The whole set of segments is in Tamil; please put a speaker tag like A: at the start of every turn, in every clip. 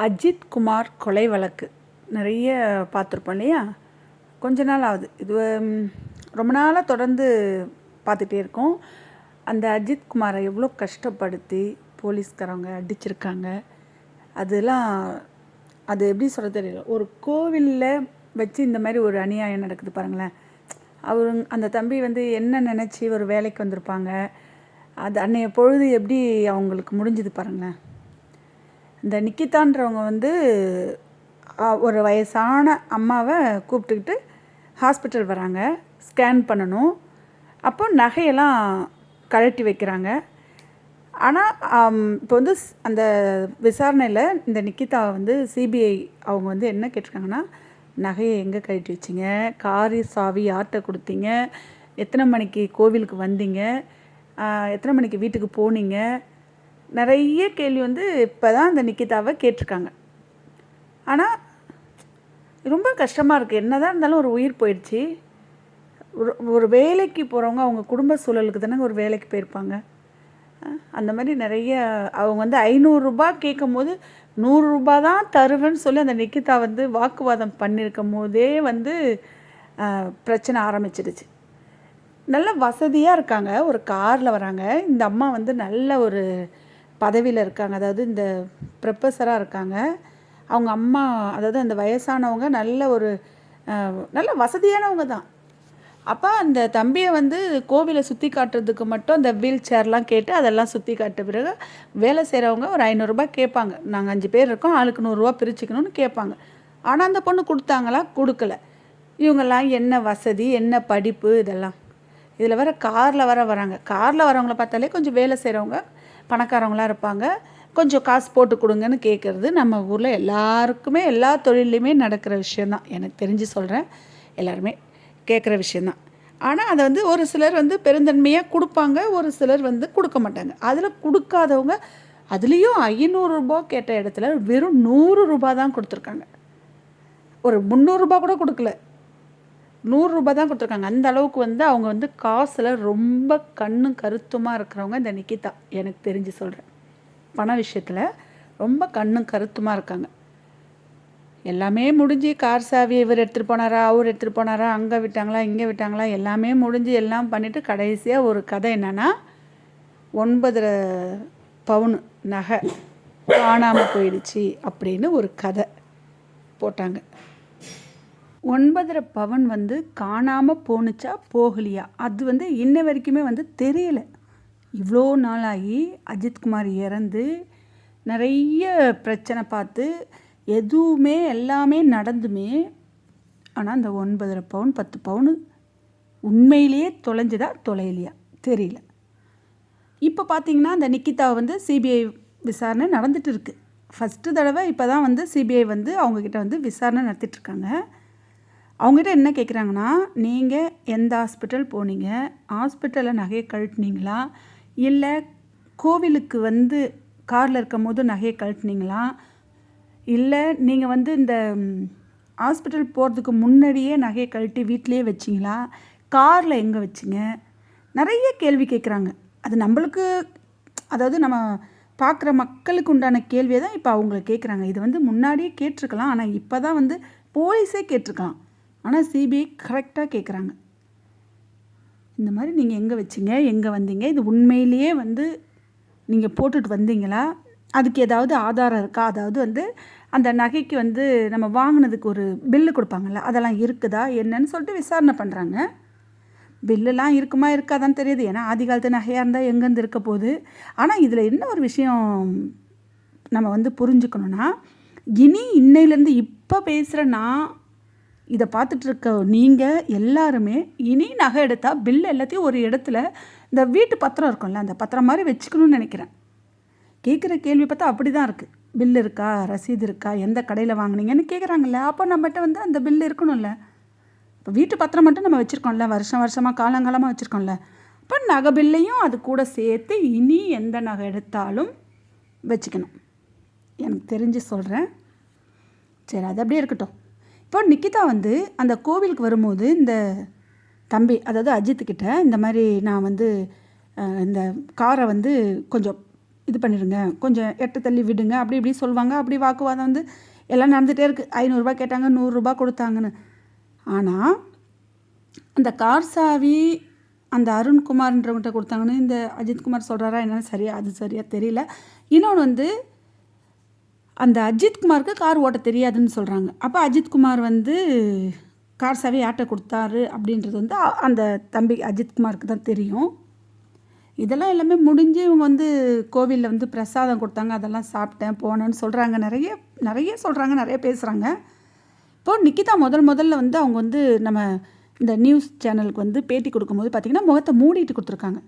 A: அஜித் குமார் கொலை வழக்கு. நிறைய பார்த்துருப்போம் இல்லையா? கொஞ்ச நாள் ஆகுது. இது ரொம்ப நாளாக தொடர்ந்து பார்த்துட்டே இருக்கோம். அந்த அஜித் குமாரை எவ்வளோ கஷ்டப்படுத்தி போலீஸ்காரவங்க அடிச்சிருக்காங்க. அதெல்லாம் அது எப்படி சொல்ல தெரியல. ஒரு கோவிலில் வச்சு இந்த மாதிரி ஒரு அநியாயம் நடக்குது பாருங்களேன். அவர் அந்த தம்பி வந்து என்ன நினச்சி ஒரு வேலைக்கு வந்திருப்பாங்க? அது அன்னைய பொழுது எப்படி அவங்களுக்கு முடிஞ்சுது பாருங்களேன். இந்த நிக்கிதான்றவங்க வந்து ஒரு வயசான அம்மாவை கூப்பிட்டுக்கிட்டு ஹாஸ்பிட்டல் வராங்க ஸ்கேன் பண்ணணும். அப்போ நகையெல்லாம் கழட்டி வைக்கிறாங்க. ஆனால் இப்போ வந்து ஸ்- அந்த விசாரணையில் இந்த நிக்கிதா வந்து சிபிஐ அவங்க வந்து என்ன கேட்டிருக்காங்கன்னா நகையை எங்கே கழட்டி வச்சிங்க? காரி சாவி யார்கிட்ட கொடுத்தீங்க? எத்தனை மணிக்கு கோவிலுக்கு வந்தீங்க? எத்தனை மணிக்கு வீட்டுக்கு போனீங்க? நிறைய கேள்வி வந்து இப்போ தான் அந்த நிக்கிதாவை கேட்டிருக்காங்க. ஆனால் ரொம்ப கஷ்டமாக இருக்குது என்னதான் இருந்தாலும் ஒரு உயிர் போயிடுச்சு. ஒரு ஒரு வேலைக்கு போகிறவங்க அவங்க குடும்ப சூழலுக்கு தானே ஒரு வேலைக்கு போயிருப்பாங்க. அந்த மாதிரி நிறைய அவங்க வந்து ஐநூறுரூபா கேட்கும் போது நூறுரூபா தான் தருவேன்னு சொல்லி அந்த நிக்கிதா வந்து வாக்குவாதம் பண்ணியிருக்கும் போதே வந்து பிரச்சனை ஆரம்பிச்சிடுச்சு. நல்ல வசதியாக இருக்காங்க. ஒரு காரில் வராங்க. இந்த அம்மா வந்து நல்ல ஒரு பதவியில் இருக்காங்க. அதாவது இந்த ப்ரொஃபஸராக இருக்காங்க. அவங்க அம்மா அதாவது அந்த வயசானவங்க நல்ல ஒரு நல்ல வசதியானவங்க தான். அப்போ அந்த தம்பியை வந்து கோவிலை சுற்றி காட்டுறதுக்கு மட்டும் அந்த வீல் சேர்லாம் கேட்டு அதெல்லாம் சுற்றி காட்ட பிறகு வேலை செய்கிறவங்க ஒரு ஐநூறுரூபா கேட்பாங்க. நாங்கள் அஞ்சு பேர் இருக்கோம் ஆளுக்கு நூறுரூவா பிரிச்சுக்கணும்னு கேட்பாங்க. ஆனால் அந்த பொண்ணு கொடுத்தாங்களா? கொடுக்கல. இவங்கெல்லாம் என்ன வசதி என்ன படிப்பு இதெல்லாம். இதில் வர காரில் வர வராங்க. காரில் வரவங்கள பார்த்தாலே கொஞ்சம் வேலை செய்கிறவங்க பணக்காரவங்களாம் இருப்பாங்க. கொஞ்சம் காசு போட்டு கொடுங்கன்னு கேட்குறது நம்ம ஊரில் எல்லாருக்குமே எல்லா தொழிலையுமே நடக்கிற விஷயந்தான் எனக்கு தெரிஞ்சு சொல்கிறேன் எல்லாருமே கேட்குற விஷயந்தான் ஆனால் அதை வந்து ஒரு சிலர் வந்து பெருந்தன்மையாக கொடுப்பாங்க ஒரு சிலர் வந்து கொடுக்க மாட்டாங்க. அதில் கொடுக்காதவங்க அதுலேயும் ஐநூறுரூபா கேட்ட இடத்துல வெறும் நூறு ரூபா தான் கொடுத்துருக்காங்க. ஒரு முந்நூறுரூபா கூட கொடுக்கல. நூறுரூபா தான் கொடுத்துருக்காங்க. அந்த அளவுக்கு வந்து அவங்க வந்து காசில் ரொம்ப கண்ணும் கருத்துமாக இருக்கிறவங்க இந்த நிக்கிதா. எனக்கு தெரிஞ்சு சொல்கிறேன் பண விஷயத்தில் ரொம்ப கண்ணும் கருத்துமாக இருக்காங்க. எல்லாமே முடிஞ்சு கார் சாவி இவர் எடுத்துகிட்டு போனாரா அவர் எடுத்துகிட்டு போனாரா அங்கே விட்டாங்களா இங்கே விட்டாங்களா எல்லாமே முடிஞ்சு எல்லாம் பண்ணிவிட்டு கடைசியாக ஒரு கதை என்னென்னா ஒன்பதரை பவுனு நகை காணாமல் போயிடுச்சு அப்படின்னு ஒரு கதை போட்டாங்க. ஒன்பதரை பவன் வந்து காணாமல் போணுச்சா போகலையா? அது வந்து இன்ன வரைக்குமே வந்து தெரியல. இவ்வளோ நாளாகி அஜித்குமார் இறந்து நிறைய பிரச்சனை பார்த்து எதுவுமே எல்லாமே நடந்துமே ஆனால் அந்த ஒன்பதரை பவுன் பத்து பவுன் உண்மையிலேயே தொலைஞ்சுதா தொலையிலையா? தெரியல. இப்போ பார்த்தீங்கன்னா அந்த நிக்கிதா வந்து சிபிஐ விசாரணை நடந்துட்டு இருக்கு. ஃபஸ்ட்டு தடவை இப்போ தான் வந்து சிபிஐ வந்து அவங்கக்கிட்ட வந்து விசாரணை நடத்திட்டுருக்காங்க இருக்காங்க. அவங்ககிட்ட என்ன கேட்குறாங்கன்னா நீங்கள் எந்த ஹாஸ்பிட்டல் போனீங்க? ஹாஸ்பிட்டலில் நகையை கழட்டினீங்களா? இல்லை கோவிலுக்கு வந்து காரில் இருக்கும் போது நகையை கழட்டினீங்களா? இல்லை நீங்கள் வந்து இந்த ஹாஸ்பிட்டல் போகிறதுக்கு முன்னாடியே நகையை கழட்டி வீட்டிலேயே வச்சிங்களா? காரில் எங்கே வச்சிங்க? நிறைய கேள்வி கேட்குறாங்க அது நம்மளுக்கு அதாவது நம்ம பார்க்குற மக்களுக்கு உண்டான கேள்வியை தான் இப்போ அவங்களை கேட்குறாங்க இது வந்து முன்னாடியே கேட்டிருக்கலாம். ஆனால் இப்போ தான் வந்து போலீஸே கேட்டிருக்கலாம். ஆனால் சிபிஐ கரெக்டாக கேட்குறாங்க இந்த மாதிரி நீங்கள் எங்கே வச்சீங்க? எங்கே வந்தீங்க? இது உண்மையிலேயே வந்து நீங்கள் போட்டுட்டு வந்தீங்களா? அதுக்கு ஏதாவது ஆதாரம் இருக்கா? அதாவது வந்து அந்த நகைக்கு வந்து நம்ம வாங்கினதுக்கு ஒரு பில்லு கொடுப்பாங்கல்ல அதெல்லாம் இருக்குதா? என்னன்னு சொல்லிட்டு விசாரணை பண்ணுறாங்க பில்லுலாம் இருக்குமா இருக்காதான்னு தெரியுது. ஏன்னா ஆதி காலத்து நகையாக இருந்தால் எங்கேருந்து இருக்க போகுது? ஆனால் இதில் என்ன ஒரு விஷயம் நம்ம வந்து புரிஞ்சுக்கணுன்னா இனி இன்னையிலேருந்து இப்போ பேசுகிற நான் இதை பார்த்துட்ருக்க நீங்கள் எல்லாருமே இனி நகை எடுத்தால் பில் எல்லாத்தையும் ஒரு இடத்துல இந்த வீட்டு பத்திரம் இருக்கும்ல அந்த பத்திரம் மாதிரி வச்சுக்கணும்னு நினைக்கிறேன். கேட்குற கேள்வி பார்த்தா அப்படி தான் இருக்குது பில் இருக்கா ரசீது இருக்கா எந்த கடையில் வாங்குனீங்கன்னு கேட்குறாங்கல்ல. அப்போ நம்மகிட்ட வந்து அந்த பில் இருக்கணும்ல. இப்போ வீட்டு பத்திரம் மட்டும் நம்ம வச்சுருக்கோம்ல வருஷம் வருஷமாக காலங்காலமாக வச்சுருக்கோம்ல. அப்போ நகை பில்லையும் அது கூட சேர்த்து இனி எந்த நகை எடுத்தாலும் வச்சுக்கணும். எனக்கு தெரிஞ்சு சொல்கிறேன் சரி அது அப்படியே இருக்கட்டும். இப்போ நிக்கிதா வந்து அந்த கோவிலுக்கு வரும்போது இந்த தம்பி அதாவது அஜித்துக்கிட்ட இந்த மாதிரி நான் வந்து இந்த காரை வந்து கொஞ்சம் இது பண்ணிடுங்க கொஞ்சம் எட்டு தள்ளி விடுங்க அப்படி இப்படி சொல்லுவாங்க அப்படி வாக்குவாதம் வந்து எல்லாம் நடந்துகிட்டே இருக்குது ஐநூறுரூபா கேட்டாங்க நூறுரூபா கொடுத்தாங்கன்னு. ஆனால் அந்த கார் சாவி அந்த அருண்குமார்ன்றவங்கிட்ட கொடுத்தாங்கன்னு இந்த அஜித்குமார் சொல்கிறாரா என்னென்னு சரியா அது சரியாக தெரியல. இன்னொன்று வந்து அந்த அஜித்குமாருக்கு கார் ஓட்ட தெரியாதுன்னு சொல்கிறாங்க அப்போ அஜித்குமார் வந்து கார் சேவை யார்கிட்ட கொடுத்தாரு? அப்படின்றது வந்து அந்த தம்பி அஜித்குமாருக்கு தான் தெரியும். இதெல்லாம் எல்லாமே முடிஞ்சு இவங்க வந்து கோவிலில் வந்து பிரசாதம் கொடுத்தாங்க. அதெல்லாம் சாப்பிட்டேன் போனேன்னு சொல்கிறாங்க நிறைய நிறைய சொல்கிறாங்க நிறைய பேசுகிறாங்க இப்போ நிக்கிதா முதல் முதல்ல வந்து அவங்க வந்து நம்ம இந்த நியூஸ் சேனலுக்கு வந்து பேட்டி கொடுக்கும்போது பார்த்திங்கன்னா முகத்தை மூடிட்டு கொடுத்துருக்காங்க.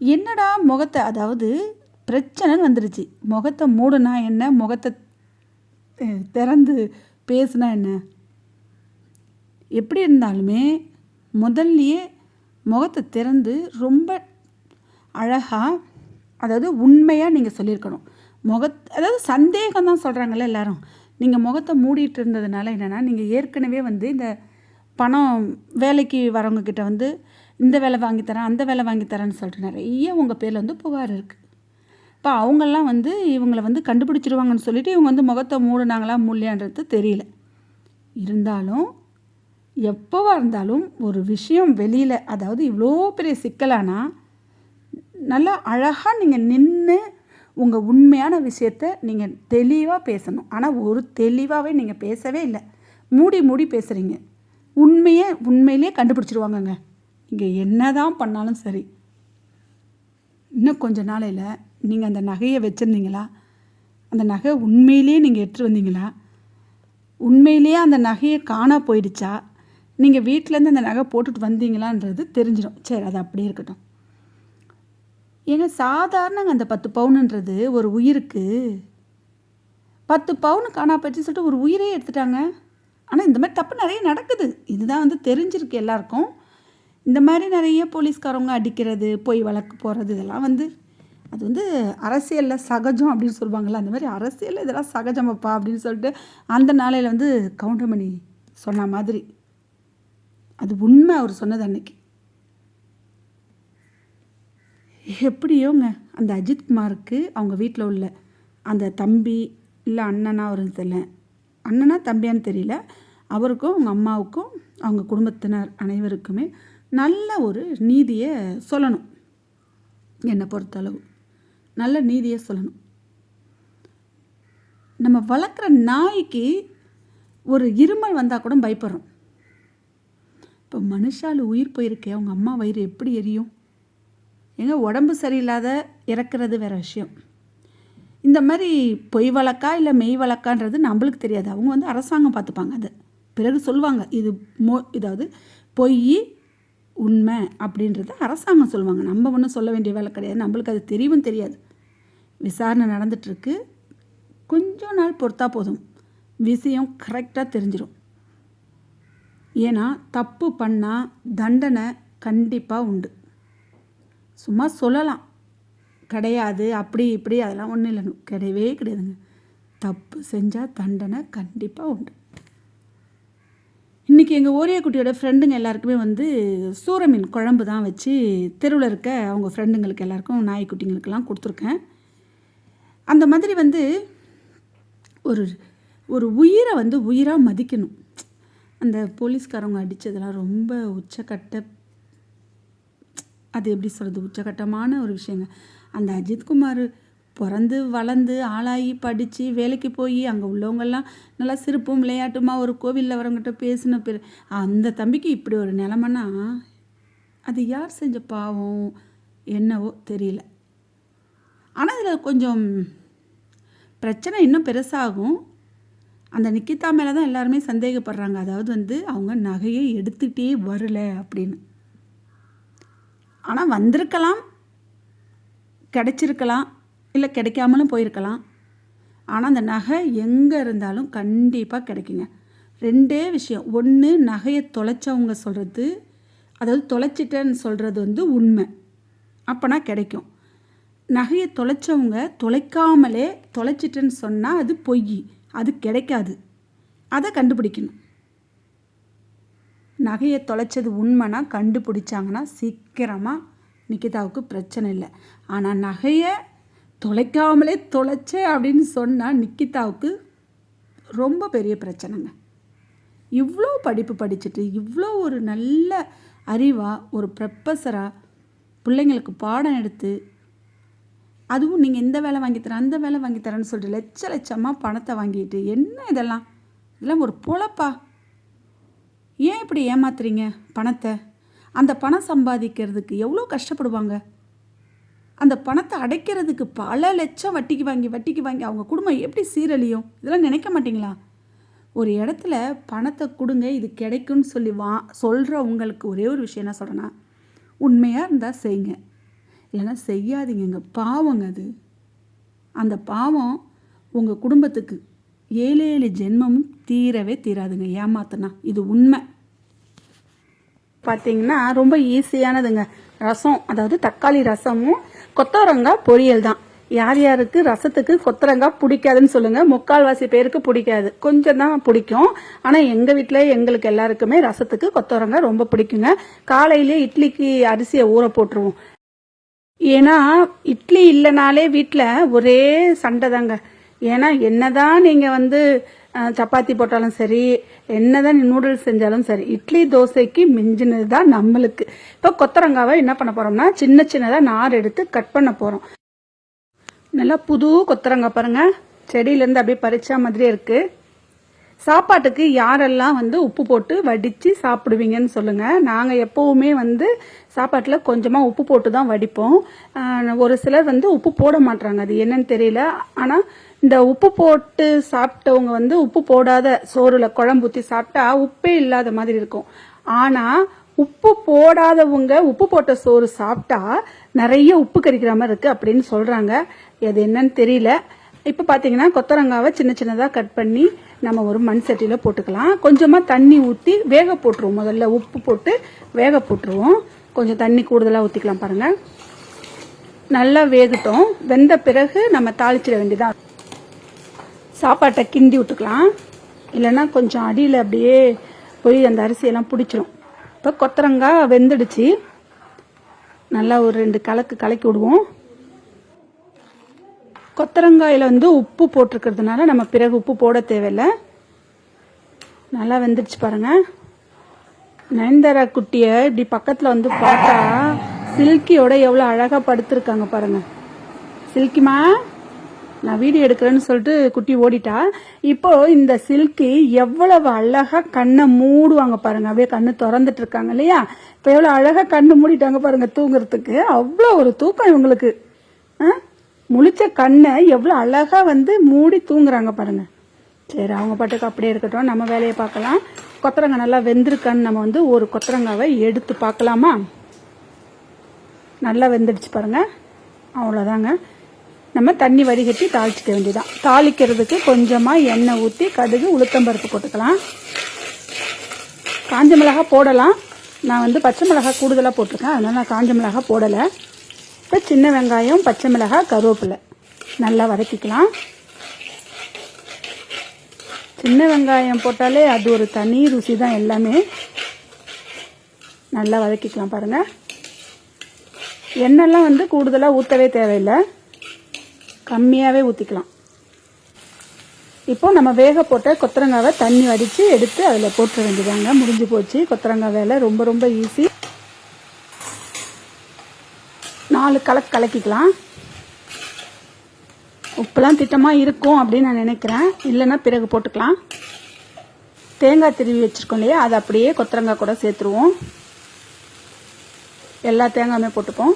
A: என்னடா முகத்தை அதாவது பிரச்சனைன்னு வந்துருச்சு. முகத்தை மூடுனா என்ன? முகத்தை திறந்து பேசுனா என்ன? எப்படி இருந்தாலுமே முதல்லையே முகத்தை திறந்து ரொம்ப அழகாக அதாவது உண்மையாக நீங்கள் சொல்லியிருக்கணும். முகத் அதாவது சந்தேகம் தான் சொல்கிறாங்கல்ல எல்லாரும். நீங்கள் முகத்தை மூடிட்டு இருந்ததுனால என்னென்னா நீங்கள் ஏற்கனவே வந்து இந்த பணம் வேலைக்கு வரவங்கக்கிட்ட வந்து இந்த வேலை வாங்கித்தரேன் அந்த வேலை வாங்கித்தரேன்னு சொல்லிட்டு நிறைய உங்கள் பேரில் வந்து புகார் இருக்குது இப்போ அவங்கெல்லாம் வந்து இவங்களை வந்து கண்டுபிடிச்சிருவாங்கன்னு சொல்லிட்டு இவங்க வந்து முகத்தை மூடினாங்களா மூலையான்றது தெரியல. இருந்தாலும் எப்போவா இருந்தாலும் ஒரு விஷயம் வெளியில் அதாவது இவ்வளோ பெரிய சிக்கலானா நல்லா அழகாக நீங்கள் நின்று உங்கள் உண்மையான விஷயத்த நீங்கள் தெளிவாக பேசணும். ஆனால் ஒரு தெளிவாகவே நீங்கள் பேசவே இல்லை. மூடி மூடி பேசுகிறீங்க உண்மையை உண்மையிலே கண்டுபிடிச்சிருவாங்கங்க. இங்கே என்ன தான் பண்ணாலும் சரி. இன்னும் கொஞ்ச நாளையில் நீங்கள் அந்த நகையை வச்சுருந்தீங்களா? அந்த நகை உண்மையிலேயே நீங்கள் எடுத்துட்டு வந்தீங்களா? உண்மையிலேயே அந்த நகையை காணா போயிடுச்சா? நீங்கள் வீட்டிலேருந்து அந்த நகை போட்டுட்டு வந்தீங்களான்றது தெரிஞ்சிடும். சரி அது அப்படியே இருக்கட்டும். ஏங்க சாதாரணங்க அந்த பத்து பவுனுன்றது ஒரு உயிருக்கு. பத்து பவுனு காணா போயிடுச்சு சொல்லிட்டு ஒரு உயிரே எடுத்துட்டாங்க. ஆனால் இந்த மாதிரி தப்பு நிறைய நடக்குது. இதுதான் வந்து தெரிஞ்சிருக்கு எல்லாருக்கும். இந்த மாதிரி நிறைய போலீஸ்காரவங்க அடிக்கிறது போய் வழக்கு போகிறது இதெல்லாம் வந்து அது வந்து அரசியலில் சகஜம் அப்படின்னு சொல்லுவாங்கள்ல அந்த மாதிரி அரசியலில் இதெல்லாம் சகஜமப்பா அப்படின்னு சொல்லிட்டு அந்த நாளையில் வந்து கவுண்டமணி சொன்ன மாதிரி. அது உண்மை அவர் சொன்னது அன்னைக்கு. எப்படியோங்க அந்த அஜித்குமாருக்கு அவங்க வீட்டில் உள்ள அந்த தம்பி இல்லை அண்ணனா ஒரு தெரியல. அண்ணனா தம்பியான்னு தெரியல. அவருக்கும் அவங்க அம்மாவுக்கும் அவங்க குடும்பத்தினர் அனைவருக்குமே நல்ல ஒரு நீதியை சொல்லணும். என்னை பொறுத்தளவு. நல்ல நீதியை சொல்லணும். நம்ம வளர்க்குற நாய்க்கு ஒரு இருமல் வந்தால் கூட பயப்படுறோம். இப்போ மனுஷால் உயிர் போயிருக்கே அவங்க அம்மா வயிறு எப்படி எரியும்? ஏங்க உடம்பு சரியில்லாத இறக்குறது வேற விஷயம். இந்த மாதிரி பொய் வழக்கா இல்லை மெய் வழக்கான்றது நம்மளுக்கு தெரியாது. அவங்க வந்து அரசாங்கம் பார்த்துப்பாங்க அது. பிறகு சொல்லுவாங்க இது மோ இதாவது பொய் உண்மை அப்படின்றத அரசாங்கம் சொல்லுவாங்க. நம்ம ஒன்றும் சொல்ல வேண்டிய வேலை கிடையாது. நம்மளுக்கு அது தெரியவும் தெரியாது. விசாரணை நடந்துட்டுருக்கு. கொஞ்சம் நாள் பொறுத்தா போதும். விஷயம் கரெக்டாக தெரிஞ்சிடும் ஏன்னா தப்பு பண்ணால் தண்டனை கண்டிப்பாக உண்டு. சும்மா சொல்லலாம். கிடையாது அப்படி இப்படி அதெல்லாம் ஒன்றும் இல்லை கிடையவே கிடையாதுங்க. தப்பு செஞ்சால் தண்டனை கண்டிப்பாக உண்டு. இன்றைக்கி எங்கள் ஓரியாக்குட்டியோட ஃப்ரெண்டுங்க எல்லாருக்குமே வந்து சூரமீன் குழம்பு தான் வச்சு தெருவில் இருக்க அவங்க ஃப்ரெண்டுங்களுக்கு எல்லாருக்கும் நாய்க்குட்டிங்களுக்கெல்லாம் கொடுத்துருக்கேன். அந்த மாதிரி வந்து ஒரு ஒரு உயிரை வந்து உயிராக மதிக்கணும். அந்த போலீஸ்காரவங்க அடித்ததெல்லாம் ரொம்ப உச்சக்கட்ட அது எப்படி சொல்கிறது உச்சகட்டமான ஒரு விஷயங்க. அந்த அஜித்குமார் பிறந்து வளர்ந்து ஆளாகி படித்து வேலைக்கு போய் அங்கே உள்ளவங்கெல்லாம் நல்லா சிரிப்பும் விளையாட்டுமா ஒரு கோவிலில் வரவங்ககிட்ட பேசின பேர் அந்த தம்பிக்கு இப்படி ஒரு நிலமன்னா அது யார் செஞ்ச பாவம் என்னவோ தெரியல. ஆனால் இதில் கொஞ்சம் பிரச்சனை இன்னும் பெருசாகும். அந்த நிக்கிதா மேலே தான் எல்லாருமே சந்தேகப்படுறாங்க. அதாவது வந்து அவங்க நகையை எடுத்துகிட்டே வரல அப்படின்னு. ஆனால் வந்திருக்கலாம். கிடைச்சிருக்கலாம். இல்லை கிடைக்காமலும் போயிருக்கலாம். ஆனால் அந்த நகை எங்கே இருந்தாலும் கண்டிப்பாக கிடைக்குங்க. ரெண்டே விஷயம். ஒன்று நகையை தொலைச்சவங்க சொல்கிறது அதாவது தொலைச்சிட்டேன்னு சொல்கிறது வந்து உண்மை. அப்போனா கிடைக்கும். நகையை தொலைச்சவங்க தொலைக்காமலே தொலைச்சிட்டேன்னு சொன்னால் அது பொய். அது கிடைக்காது. அதை கண்டுபிடிக்கணும். நகையை தொலைச்சது உண்மைனா கண்டுபிடிச்சாங்கன்னா சீக்கிரமாக நிக்கிதாவுக்கு பிரச்சனை இல்லை. ஆனால் நகையை தொலைக்காமலே தொலைச்சே அப்படின்னு சொன்னால் நிக்கிதாவுக்கு ரொம்ப பெரிய பிரச்சனைங்க. இவ்வளோ படிப்பு படிச்சுட்டு இவ்வளோ ஒரு நல்ல அறிவாக ஒரு ப்ரொஃபஸராக பிள்ளைங்களுக்கு பாடம் எடுத்து அதுவும் நீங்கள் இந்த வேலை வாங்கித்தரேன் அந்த வேலை வாங்கித்தரேன்னு சொல்லிட்டு லட்ச லட்சமாக பணத்தை வாங்கிட்டு என்ன இதெல்லாம்? இதெல்லாம் ஒரு பொழப்பா? ஏன் இப்படி ஏமாத்துறீங்க பணத்தை? அந்த பணம் சம்பாதிக்கிறதுக்கு எவ்வளோ கஷ்டப்படுவாங்க? அந்த பணத்தை அடைக்கிறதுக்கு பல லட்சம் வட்டிக்கு வாங்கி வட்டிக்கு வாங்கி அவங்க குடும்பம் எப்படி சீரழியும்? இதெல்லாம் நினைக்க மாட்டிங்களா? ஒரு இடத்துல பணத்தை கொடுங்க இது கிடைக்கும்னு சொல்லி வா சொல்கிற உங்களுக்கு ஒரே ஒரு விஷயம் என்ன சொல்கிறேன்னா உண்மையாக இருந்தால் செய்யுங்க. இல்லைன்னா செய்யாதீங்கங்க. பாவங்க அது. அந்த பாவம் உங்கள் குடும்பத்துக்கு ஏழு ஏழு ஜென்மமும் தீரவே தீராதுங்க. ஏமாத்தினா. இது உண்மை. பார்த்தீங்கன்னா ரொம்ப ஈஸியானதுங்க. ரசம் அதாவது தக்காளி ரசமும் கொத்தவரங்காய் பொரியல் தான். யார் யாருக்கு ரசத்துக்கு கொத்தரங்காய் பிடிக்காதுன்னு சொல்லுங்க. முக்கால்வாசி பேருக்கு பிடிக்காது. கொஞ்சம் தான் பிடிக்கும். ஆனால் எங்கள் வீட்டில் எங்களுக்கு எல்லாருக்குமே ரசத்துக்கு கொத்தவரங்காய் ரொம்ப பிடிக்குங்க. காலையிலே இட்லிக்கு அரிசியை ஊற போட்டுருவோம். ஏன்னா இட்லி இல்லைனாலே வீட்டில் ஒரே சண்டை தாங்க. ஏன்னா என்னதான் நீங்கள் வந்து சப்பாத்தி போட்டாலும் சரி என்னதான் நூடுல்ஸ் செஞ்சாலும் சரி இட்லி தோசைக்கு மிஞ்சினது தான் நம்மளுக்கு. இப்போ கொத்தரங்காவை என்ன பண்ண போகிறோம்னா சின்ன சின்னதாக நார் எடுத்து கட் பண்ண போகிறோம் நல்லா புது கொத்தரங்காய் பாருங்கள் செடியிலேருந்து அப்படியே பறிச்சா மாதிரியே இருக்குது சாப்பாட்டுக்கு யாரெல்லாம் வந்து உப்பு போட்டு வடித்து சாப்பிடுவீங்கன்னு சொல்லுங்கள் நாங்கள் எப்போவுமே வந்து சாப்பாட்டில் கொஞ்சமாக உப்பு போட்டு தான் வடிப்போம். ஒரு சிலர் வந்து உப்பு போட மாட்றாங்க. அது என்னன்னு தெரியல. ஆனால் இந்த உப்பு போட்டு சாப்பிட்டவங்க வந்து உப்பு போடாத சோறுல குழம்பு ஊற்றி சாப்பிட்டா உப்பே இல்லாத மாதிரி இருக்கும். ஆனால் உப்பு போடாதவங்க உப்பு போட்ட சோறு சாப்பிட்டா நிறைய உப்பு கறிக்கிற மாதிரி இருக்குது அப்படின்னு சொல்கிறாங்க அது என்னன்னு தெரியல. இப்போ பார்த்தீங்கன்னா கொத்தரங்காவை சின்ன சின்னதாக கட் பண்ணி நம்ம ஒரு மண் சட்டியில் போட்டுக்கலாம். கொஞ்சமாக தண்ணி ஊற்றி வேக போட்டுருவோம். முதல்ல உப்பு போட்டு வேக போட்டுருவோம். கொஞ்சம் தண்ணி கூடுதலாக ஊற்றிக்கலாம் பாருங்கள் நல்லா வேகட்டும். வெந்த பிறகு நம்ம தாளிச்சிட வேண்டியதான் சாப்பாட்டை கிண்டி விட்டுக்கலாம். இல்லைன்னா கொஞ்சம் அடியில் அப்படியே போய் அந்த அரிசியெல்லாம் பிடிச்சிரும். இப்போ கொத்தரங்காய் வெந்துடுச்சு. நல்லா ஒரு ரெண்டு கலக்கு கலக்கி விடுவோம். கொத்தரங்காயில் வந்து உப்பு போட்டிருக்கிறதுனால நம்ம பிறகு உப்பு போட தேவையில்லை. நல்லா வெந்துடுச்சு பாருங்கள் நயன்தாரா குட்டியை இப்படி பக்கத்தில் வந்து பார்த்தா சில்கியோட எவ்வளோ அழகாக படுத்துருக்காங்க பாருங்கள் சில்கிமா நான் வீடியோ எடுக்கிறேன்னு சொல்லிட்டு குட்டி ஓடிட்டா. இப்போ இந்த சில்கி எவ்வளவு அழகா கண்ணை மூடுவாங்க பாருங்க. அப்படியே கண்ணு திறந்துட்டு இருக்காங்க இல்லையா? இப்போ எவ்வளோ அழகா கண்ணு மூடிட்டாங்க பாருங்க தூங்குறதுக்கு. அவ்வளோ ஒரு தூக்கம் இவங்களுக்கு. ஆ? முழிச்ச கண்ணை எவ்வளோ அழகாக வந்து மூடி தூங்குறாங்க பாருங்க. சரி அவங்க பாட்டுக்கு அப்படியே இருக்கட்டும். நம்ம வேலையை பார்க்கலாம். கொத்தரங்காய் நல்லா வெந்திருக்கான்னு நம்ம வந்து ஒரு கொத்தரங்காவை எடுத்து பார்க்கலாமா? நல்லா வெந்துடுச்சு பாருங்க. அவ்வளோதாங்க நம்ம தண்ணி வடிகட்டி தாளிச்சிக்க வேண்டியதான் தாளிக்கிறதுக்கு கொஞ்சமாக எண்ணெய் ஊற்றி கடுகு உளுத்தம்பருப்பு போட்டுக்கலாம். காஞ்ச மிளகாய் போடலாம். நான் வந்து பச்சை மிளகாய் கூடுதலாக போட்டிருக்கேன். அதனால் நான் காஞ்ச மிளகாய் போடலை. இப்போ சின்ன வெங்காயம் பச்சை மிளகாய் கருவேப்பிலை. நல்லா வதக்கிக்கலாம். சின்ன வெங்காயம் போட்டாலே அது ஒரு தனி ருசி தான் எல்லாமே. நல்லா வதக்கிக்கலாம் பாருங்கள் எண்ணெய்லாம் வந்து கூடுதலாக ஊற்றவே தேவையில்லை. கம்மியாகவே ஊற்றிக்கலாம் இப்போ நம்ம வேக போட்ட கொத்தரங்காவை தண்ணி வடித்து எடுத்து அதில் போட்டுற வேண்டியதாங்க முடிஞ்சு போச்சு. கொத்தரங்காய் வேலை ரொம்ப ரொம்ப ஈஸி நாலு கலக்கு கலக்கிக்கலாம். உப்புலாம் திட்டமாக இருக்கும் அப்படின்னு நான் நினைக்கிறேன். இல்லைன்னா பிறகு போட்டுக்கலாம். தேங்காய் திருவி வச்சுருக்கோம் இல்லையா? அதை அப்படியே கொத்தரங்காய் கூட சேர்த்துருவோம். எல்லா தேங்காயுமே போட்டுப்போம்.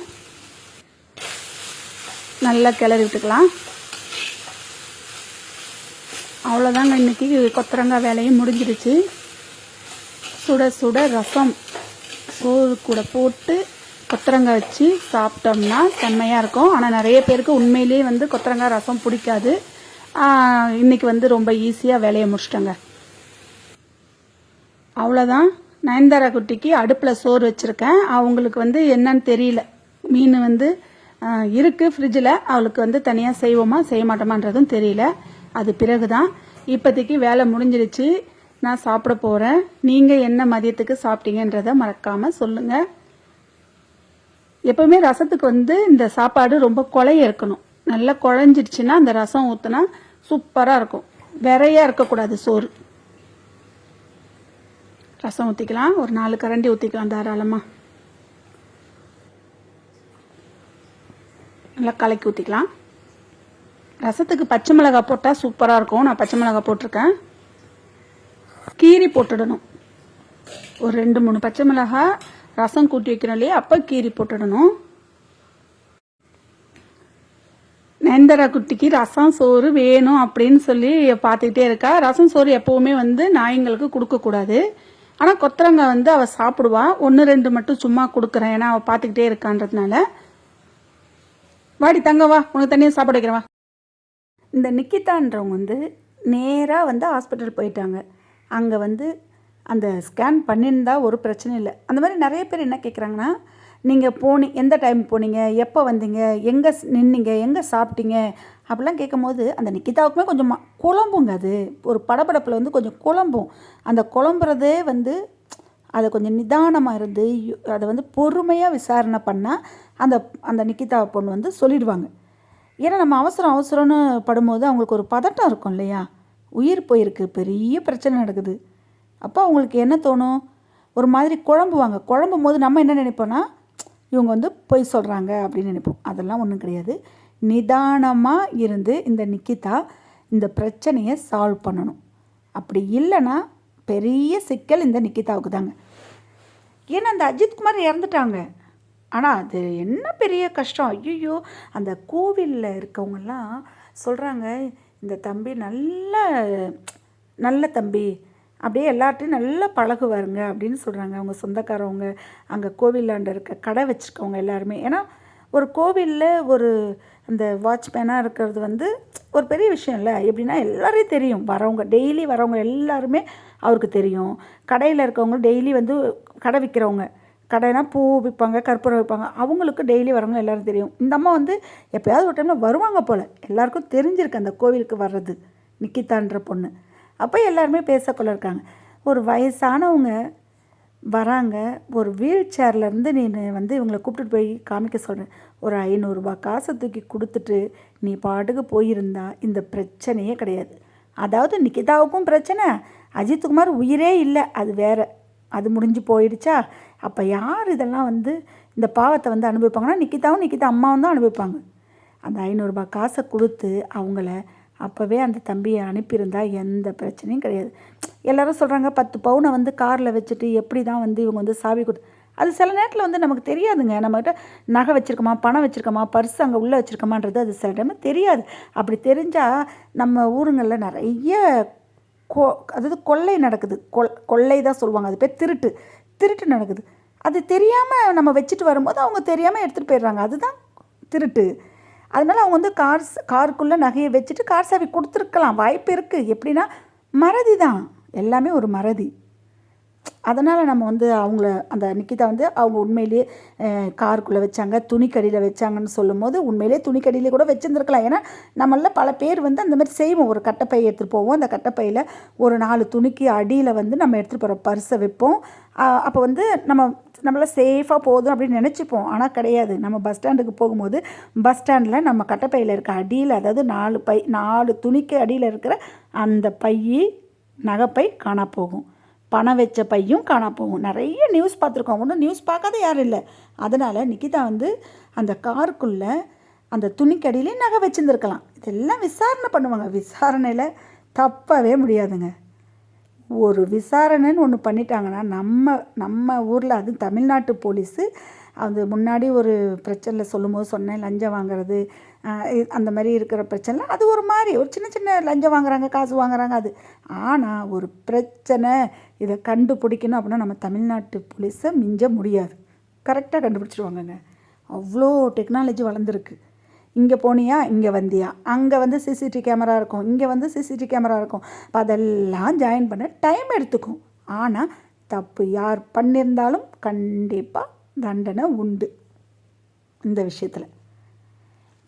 A: நல்லா கிளறி விட்டுக்கலாம். அவ்வளோதாங்க இன்றைக்கி கொத்தரங்காய் வேலையும் முடிஞ்சிருச்சு. சுட சுட ரசம். சோறு கூட போட்டு கொத்தரங்காய் வச்சு சாப்பிட்டோம்னா செம்மையாக இருக்கும். ஆனால் நிறைய பேருக்கு உண்மையிலேயே வந்து கொத்தரங்காய் ரசம் பிடிக்காது. இன்றைக்கி வந்து ரொம்ப ஈஸியாக வேலையை முடிச்சிட்டோங்க. அவ்வளோதான் நயன்தாரா குட்டிக்கு அடுப்பில் சோறு வச்சுருக்கேன். அவங்களுக்கு வந்து என்னன்னு தெரியல. மீன் வந்து இருக்குது ஃப்ரிட்ஜில் அவளுக்கு வந்து தனியாக செய்வோமா செய்ய மாட்டோமான்றதும் தெரியல. அது பிறகு தான் இப்போதைக்கு வேலை முடிஞ்சிடுச்சு நான் சாப்பிட போகிறேன் நீங்கள் என்ன மதியத்துக்கு சாப்பிட்டீங்கன்றதை மறக்காமல் சொல்லுங்கள் எப்பவுமே ரசத்துக்கு வந்து இந்த சாப்பாடு ரொம்ப கொலைய இருக்கணும். நல்லா குழஞ்சிடுச்சுன்னா அந்த ரசம் ஊற்றுனா சூப்பராக இருக்கும். விரையாக இருக்கக்கூடாது சோறு. ரசம் ஊற்றிக்கலாம் ஒரு நாலு கரண்டி ஊற்றிக்கலாம் தாராளமாக நல்லா கலக்கி ஊற்றிக்கலாம் ரசத்துக்கு பச்சை மிளகாய் போட்டால் சூப்பராக இருக்கும். நான் பச்சை மிளகாய் போட்டிருக்கேன். கீரி போட்டுடணும். ஒரு ரெண்டு மூணு பச்சை மிளகாய் ரசம் கூட்டி வைக்கிறோம் இல்லையா அப்போ கீரி போட்டுடணும். நயன்தாரா குட்டிக்கு ரசம் சோறு வேணும் அப்படின்னு சொல்லி பார்த்துக்கிட்டே இருக்கா. ரசம் சோறு எப்போவுமே வந்து நாய்ங்களுக்கு கொடுக்கக்கூடாது. ஆனால் கொத்தரங்காய் வந்து அவள் சாப்பிடுவா. ஒன்று ரெண்டு மட்டும் சும்மா கொடுக்குறேன். ஏன்னா அவள் பார்த்துக்கிட்டே இருக்கான்றதுனால. வாடி தங்க வா. உனக்கு தனியாக சாப்பாடு வைக்கிறவா இந்த நிக்கிதான்றவங்க வந்து நேராக வந்து ஹாஸ்பிட்டல் போயிட்டாங்க. அங்கே வந்து அந்த ஸ்கேன் பண்ணியிருந்தா ஒரு பிரச்சனை இல்லை. அந்த மாதிரி நிறைய பேர் என்ன கேட்குறாங்கன்னா நீங்கள் போனி எந்த டைம் போனீங்க? எப்போ வந்தீங்க? எங்கே நின்னீங்க? எங்கே சாப்பிட்டீங்க? அப்படிலாம் கேட்கும்போது அந்த நிக்கிதாவுக்குமே கொஞ்சம் குழம்புங்க அது. ஒரு படபடப்பில் வந்து கொஞ்சம் குழம்பும். அந்த குழம்புறதே வந்து அதை கொஞ்சம் நிதானமாக இருந்து யு- அதை வந்து பொறுமையாக விசாரணை பண்ணால் அந்த அந்த நிக்கிதா பொண்ணு வந்து சொல்லிடுவாங்க. ஏன்னா நம்ம அவசரம் அவசரம்னு படும்போது அவங்களுக்கு ஒரு பதட்டம் இருக்கும் இல்லையா? உயிர் போயிருக்கு. பெரிய பிரச்சனை நடக்குது. அப்போ அவங்களுக்கு என்ன தோணும்? ஒரு மாதிரி குழம்புவாங்க. குழம்பும் போது நம்ம என்ன நினைப்போன்னா இவங்க வந்து பொய் சொல்கிறாங்க அப்படின்னு நினைப்போம். அதெல்லாம் ஒன்றும் கிடையாது. நிதானமாக இருந்து இந்த நிக்கிதா இந்த பிரச்சனையை சால்வ் பண்ணணும். அப்படி இல்லைன்னா பெரிய சிக்கல் இந்த நிக்கிதாவுக்கு தாங்க. ஏன்னா அந்த அஜித்குமார் இறந்துட்டாங்க. ஆனால் அது என்ன பெரிய கஷ்டம். ஐயோ அந்த கோவிலில் இருக்கவங்கெல்லாம் சொல்கிறாங்க இந்த தம்பி நல்ல நல்ல தம்பி அப்படியே எல்லார்ட்டையும் நல்லா பழகுவாருங்க அப்படின்னு சொல்கிறாங்க அவங்க சொந்தக்காரவங்க அங்கே கோவிலாண்ட இருக்க கடை வச்சுருக்கவங்க எல்லாருமே. ஏன்னா ஒரு கோவிலில் ஒரு அந்த வாட்ச்மேனாக இருக்கிறது வந்து ஒரு பெரிய விஷயம் இல்லை. எப்படின்னா எல்லாரையும் தெரியும். வரவங்க டெய்லி வரவங்க எல்லாருமே அவருக்கு தெரியும். கடையில் இருக்கவங்க டெய்லி வந்து கடை விற்கிறவங்க கடைனா பூ விற்பாங்க கற்பூரம் விற்பாங்க அவங்களுக்கு டெய்லி வரவங்க எல்லோரும் தெரியும். இந்த அம்மா வந்து எப்போயாவது ஒரு டைமில் வருவாங்க போல். எல்லாருக்கும் தெரிஞ்சிருக்கு அந்த கோவிலுக்கு வர்றது. நிக்கிதான்ற பொண்ணு. அப்போ எல்லாருமே பேசக்குள்ள இருக்காங்க. ஒரு வயசானவங்க வராங்க ஒரு வீல் சேர்லேருந்து நீ வந்து இவங்களை கூப்பிட்டுட்டு போய் காமிக்க சொல்கிறேன் ஒரு ஐநூறுரூபா காசை தூக்கி கொடுத்துட்டு நீ பாட்டுக்கு போயிருந்தா இந்த பிரச்சனையே கிடையாது. அதாவது நிக்கிதாவுக்கும் பிரச்சனை அஜித்குமார் உயிரே இல்லை அது வேற. அது முடிஞ்சு போயிடுச்சா? அப்போ யார் இதெல்லாம் வந்து இந்த பாவத்தை வந்து அனுபவிப்பாங்கன்னா நிக்கிதாவும் நிக்கிதா அம்மாவும் தான் அனுபவிப்பாங்க. அந்த ஐநூறுரூபா காசை கொடுத்து அவங்கள அப்போவே அந்த தம்பியை அனுப்பியிருந்தா எந்த பிரச்சனையும் கிடையாது. எல்லாரும் சொல்கிறாங்க பத்து பவுனை வந்து காரில் வச்சுட்டு எப்படி தான் வந்து இவங்க வந்து சாவி கொடு அது சில நேரத்தில் வந்து நமக்கு தெரியாதுங்க. நம்மகிட்ட நகை வச்சுருக்கோமா பணம் வச்சுருக்கோமா பர்ஸ் அங்கே உள்ளே வச்சுருக்கோமான்றது அது சில டைம் தெரியாது. அப்படி தெரிஞ்சால் நம்ம ஊருங்களில் நிறைய கொ அதாவது கொள்ளை நடக்குது. கொல் கொள்ளை தான் சொல்லுவாங்க. அது பேர் திருட்டு. திருட்டு நடக்குது. அது தெரியாமல் நம்ம வச்சுட்டு வரும்போது அவங்க தெரியாமல் எடுத்துகிட்டு போயிடுறாங்க. அதுதான் திருட்டு. அதனால அவங்க வந்து கார்ஸ் காருக்குள்ளே நகையை வச்சுட்டு கார் சாவி கொடுத்துருக்கலாம். வாய்ப்பு இருக்குது எப்படின்னா மறதி தான். எல்லாமே ஒரு மறதி. அதனால் நம்ம வந்து அவங்கள அந்த நிக்கிதா வந்து அவங்க உண்மையிலேயே காருக்குள்ளே வச்சாங்க துணிக்கடியில் வச்சாங்கன்னு சொல்லும்போது உண்மையிலேயே துணிக்கடியில் கூட வச்சுருந்துருக்கலாம். ஏன்னா நம்மள பல பேர் வந்து அந்த மாதிரி செய்வோம். ஒரு கட்டைப்பையை எடுத்துகிட்டு போவோம். அந்த கட்டைப்பையில் ஒரு நாலு துணிக்கு அடியில் வந்து நம்ம எடுத்துகிட்டு போகிற பர்ஸை வைப்போம். அப்போ வந்து நம்ம நம்மள சேஃபாக போதும் அப்படின்னு நினச்சிப்போம். ஆனால் கிடையாது. நம்ம பஸ் ஸ்டாண்டுக்கு போகும்போது பஸ் ஸ்டாண்டில் நம்ம கட்டைப்பையில் இருக்க அடியில் அதாவது நாலு பை நாலு துணிக்கு அடியில் இருக்கிற அந்த பை நகைப்பை காணா போகும். பணம் வச்ச பையும் காணா போகும். நிறைய நியூஸ் பார்த்துருக்கோம். ஒன்றும் நியூஸ் பார்க்காத யாரும் இல்லை. அதனால் நிக்கிதா வந்து அந்த காருக்குள்ளே அந்த துணிக்கடியிலே நகை வச்சுருந்துருக்கலாம். இதெல்லாம் விசாரணை பண்ணுவாங்க. விசாரணையில் தப்பவே முடியாதுங்க. ஒரு விசாரணைன்னு ஒன்று பண்ணிட்டாங்கன்னா நம்ம நம்ம ஊரில் அது தமிழ்நாட்டு போலீஸு அது முன்னாடி ஒரு பிரச்சனையில் சொல்லும்போது சொன்னேன் லஞ்சம் வாங்குறது அந்த மாதிரி இருக்கிற பிரச்சனை அது ஒரு மாதிரி ஒரு சின்ன சின்ன லஞ்சம் வாங்குறாங்க காசு வாங்குறாங்க அது. ஆனால் ஒரு பிரச்சனை இதை கண்டுபிடிக்கணும் அப்படின்னா நம்ம தமிழ்நாட்டு போலீஸை மிஞ்ச முடியாது. கரெக்டாக கண்டுபிடிச்சிருவாங்கங்க. அவ்வளோ டெக்னாலஜி வளர்ந்துருக்கு. இங்கே போனியா இங்கே வந்தியா? அங்கே வந்து சிசிடிவி கேமரா இருக்கும் இங்கே வந்து சிசிடிவி கேமரா இருக்கும். இப்போ அதெல்லாம் ஜாயின் பண்ண டைம் எடுத்துக்கும். ஆனால் தப்பு யார் பண்ணியிருந்தாலும் கண்டிப்பாக தண்டனை உண்டு இந்த விஷயத்தில்.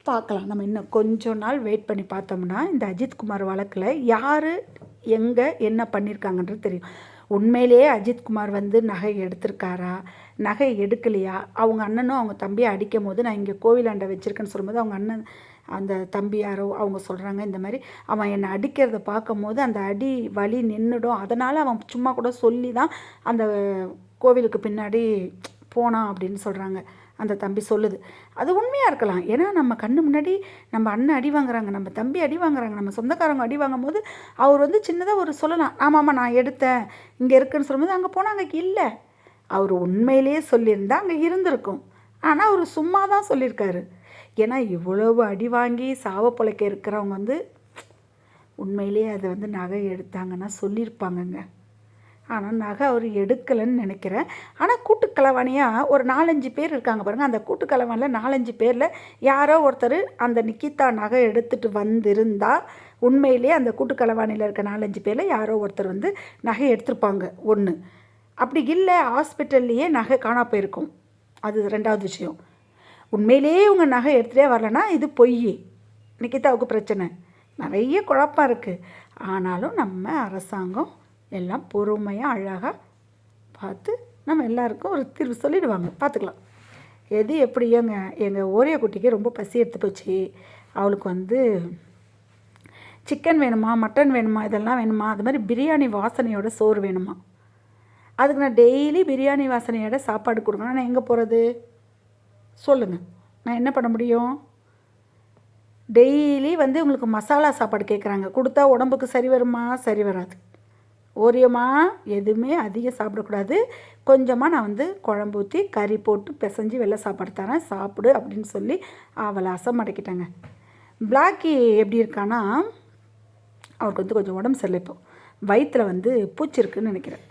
A: பார்க்கலாம் நம்ம இன்னும் கொஞ்ச நாள் வெயிட் பண்ணி பார்த்தோம்னா இந்த அஜித்குமார் வழக்கில் யார் எங்கே என்ன பண்ணியிருக்காங்கன்றது தெரியும். உண்மையிலேயே அஜித்குமார் வந்து நகை எடுத்திருக்காரா? நகை எடுக்கலையா? அவங்க அண்ணனும் அவங்க தம்பியை அடிக்கும் போது நான் இங்கே கோவிலாண்டை வச்சுருக்கேன்னு சொல்லும்போது அவங்க அண்ணன் அந்த தம்பி யாரோ அவங்க சொல்கிறாங்க இந்த மாதிரி. அவன் என்னை அடிக்கிறத பார்க்கும்போது அந்த அடி வலி நின்றுடும் அதனால் அவன் சும்மா கூட சொல்லி தான் அந்த கோவிலுக்கு பின்னாடி போனான் அப்படின்னு சொல்கிறாங்க அந்த தம்பி சொல்லுது. அது உண்மையாக இருக்கலாம். ஏன்னா நம்ம கண்ணு முன்னாடி நம்ம அண்ணன் அடி வாங்குறாங்க நம்ம தம்பி அடி வாங்குறாங்க நம்ம சொந்தக்காரங்க அடி வாங்கும் போது அவர் வந்து சின்னதாக ஒரு சொல்லலாம். ஆமாம்மா நான் எடுத்தேன். இங்கே இருக்குன்னு சொல்லும்போது அங்கே போனால் அங்கே இல்லை. அவர் உண்மையிலேயே சொல்லியிருந்தா அங்கே இருந்திருக்கும். ஆனால் அவர் சும்மா தான் சொல்லியிருக்காரு. ஏன்னா இவ்வளவு அடி வாங்கி சாவ பிழைக்க இருக்கிறவங்க வந்து உண்மையிலேயே அதை வந்து நகை எடுத்தாங்கன்னா சொல்லியிருப்பாங்கங்க. ஆனால் நகை அவர் எடுக்கலைன்னு நினைக்கிறேன். ஆனால் கூட்டுக்கலவாணியாக ஒரு நாலஞ்சு பேர் இருக்காங்க பாருங்கள் அந்த கூட்டுக்கலவானில் நாலஞ்சு பேரில் யாரோ ஒருத்தர் அந்த நிக்கிதா நகை எடுத்துகிட்டு வந்திருந்தா உண்மையிலேயே அந்த கூட்டுக்கலவானியில் இருக்க நாலஞ்சு பேரில் யாரோ ஒருத்தர் வந்து நகை எடுத்திருப்பாங்க ஒன்று அப்படி இல்லை ஹாஸ்பிட்டல்லையே நகை காணா போயிருக்கும். அது ரெண்டாவது விஷயம். உண்மையிலேயே உங்கள் நகை எடுத்துகிட்டே வரலன்னா இது பொய் நிக்கிதாவுக்கு பிரச்சனை. நிறைய குழப்பம் இருக்குது ஆனாலும் நம்ம அரசாங்கம் எல்லாம் பொறுமையாக அழகாக பார்த்து நம்ம எல்லாருக்கும் ஒரு தீர்வு சொல்லிடுவாங்க. பார்த்துக்கலாம். எது எப்படி ஏங்க எங்கள் ஓரிய குட்டிக்கு ரொம்ப பசி எடுத்து போச்சு. அவளுக்கு வந்து சிக்கன் வேணுமா மட்டன் வேணுமா இதெல்லாம் வேணுமா? அது மாதிரி பிரியாணி வாசனையோட சோறு வேணுமா? அதுக்கு நான் டெய்லி பிரியாணி வாசனையோட சாப்பாடு கொடுக்கணும். நான் எங்கே போகிறது சொல்லுங்கள் நான் என்ன பண்ண முடியும்? டெய்லி வந்து உங்களுக்கு மசாலா சாப்பாடு கேட்குறாங்க கொடுத்தா உடம்புக்கு சரி வருமா? சரி வராது. ஓரியமாக எதுவுமே அதிகம் சாப்பிடக்கூடாது. கொஞ்சமாக நான் வந்து குழம்பு ஊற்றி கறி போட்டு பிசைஞ்சு வெள்ளை சாப்பாடு தரேன். சாப்பிடு அப்படின்னு சொல்லி அவளை அசமடக்கிட்டேங்க. பிளாக்கி எப்படி இருக்கான்னா அவருக்கு வந்து கொஞ்சம் உடம்பு சரியில்லை இப்போ. வயிற்றில் வந்து பூச்சி இருக்குதுன்னு நினைக்கிறேன்.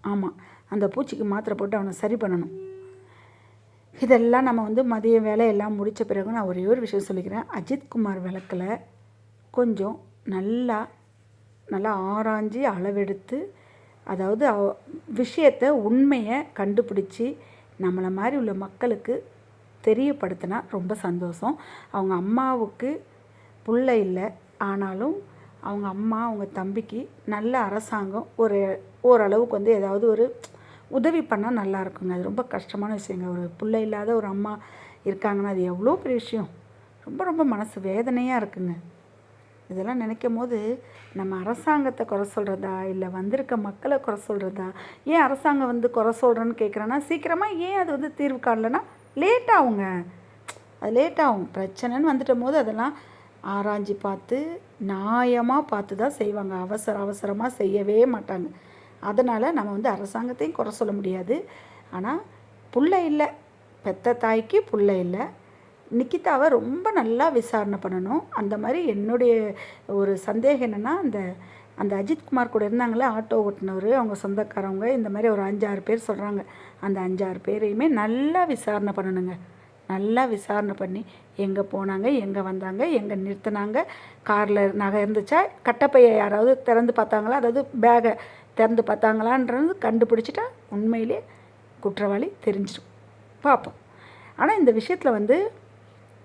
A: ஆமாம் அந்த பூச்சிக்கு மாத்திரை போட்டு அவனை சரி பண்ணணும். இதெல்லாம் நம்ம வந்து மதிய வேலையெல்லாம் முடித்த பிறகு நான் ஒரே ஒரு விஷயம் சொல்லிக்கிறேன். அஜித்குமார் விளக்கில் கொஞ்சம் நல்லா நல்லா ஆராய்ஞ்சி அளவெடுத்து அதாவது விஷயத்தை உண்மையை கண்டுபிடிச்சி நம்மளை மாதிரி உள்ள மக்களுக்கு தெரியப்படுத்தினா ரொம்ப சந்தோஷம். அவங்க அம்மாவுக்கு புள்ள இல்லை ஆனாலும் அவங்க அம்மா அவங்க தம்பிக்கு நல்ல அரசாங்கம் ஒரு ஓரளவுக்கு வந்து ஏதாவது ஒரு உதவி பண்ணால் நல்லா இருக்குங்க. அது ரொம்ப கஷ்டமான விஷயங்க. ஒரு பிள்ளை இல்லாத ஒரு அம்மா இருக்காங்கன்னா அது எவ்வளோ பெரிய விஷயம். ரொம்ப ரொம்ப மனசு வேதனையாக இருக்குங்க. இதெல்லாம் நினைக்கும் போது நம்ம அரசாங்கத்தை குறை சொல்கிறதா இல்லை வந்திருக்க மக்களை குறை சொல்கிறதா ஏன் அரசாங்கம் வந்து குறை சொல்கிறேன்னு கேட்குறேன்னா சீக்கிரமாக ஏன் அது வந்து தீர்வு காணலைன்னா லேட் ஆகுங்க. அது லேட் ஆகும். பிரச்சனைன்னு வந்துட்ட போது அதெல்லாம் ஆராய்ஞ்சி பார்த்து நியாயமாக பார்த்து தான் செய்வாங்க. அவசர அவசரமாக செய்யவே மாட்டாங்க. அதனால் நம்ம வந்து அரசாங்கத்தையும் குறை சொல்ல முடியாது. ஆனால் புள்ள இல்லை. பெத்த தாய்க்கு புள்ள இல்லை. நிக்கிதாவை ரொம்ப நல்லா விசாரணை பண்ணணும். அந்த மாதிரி என்னுடைய ஒரு சந்தேகம் என்னென்னா அந்த அந்த அஜித்குமார் கூட இருந்தாங்களே ஆட்டோ ஓட்டுனவர் அவங்க சொந்தக்காரவங்க இந்த மாதிரி ஒரு அஞ்சாறு பேர் சொல்கிறாங்க அந்த அஞ்சாறு பேரையுமே நல்லா விசாரணை பண்ணணுங்க. நல்லா விசாரணை பண்ணி எங்கே போனாங்க எங்கே வந்தாங்க எங்கே நிறுத்தினாங்க காரில் நகை இருந்துச்சா கட்டப்பையை யாராவது திறந்து பார்த்தாங்களா அதாவது பேகை திறந்து பார்த்தாங்களான்றது கண்டுபிடிச்சிட்டா உண்மையிலே குற்றவாளி தெரிஞ்சிடும். பார்ப்போம். ஆனால் இந்த விஷயத்தில் வந்து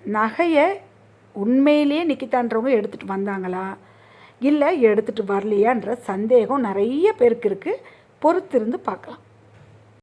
A: நகையை உண்மையிலேயே நிக்கித்தான்றவங்க எடுத்துகிட்டு வந்தாங்களா? இல்லை எடுத்துகிட்டு வரலையான்ற சந்தேகம் நிறைய பேருக்கு இருக்குது பொறுத்திருந்து பார்க்கலாம்.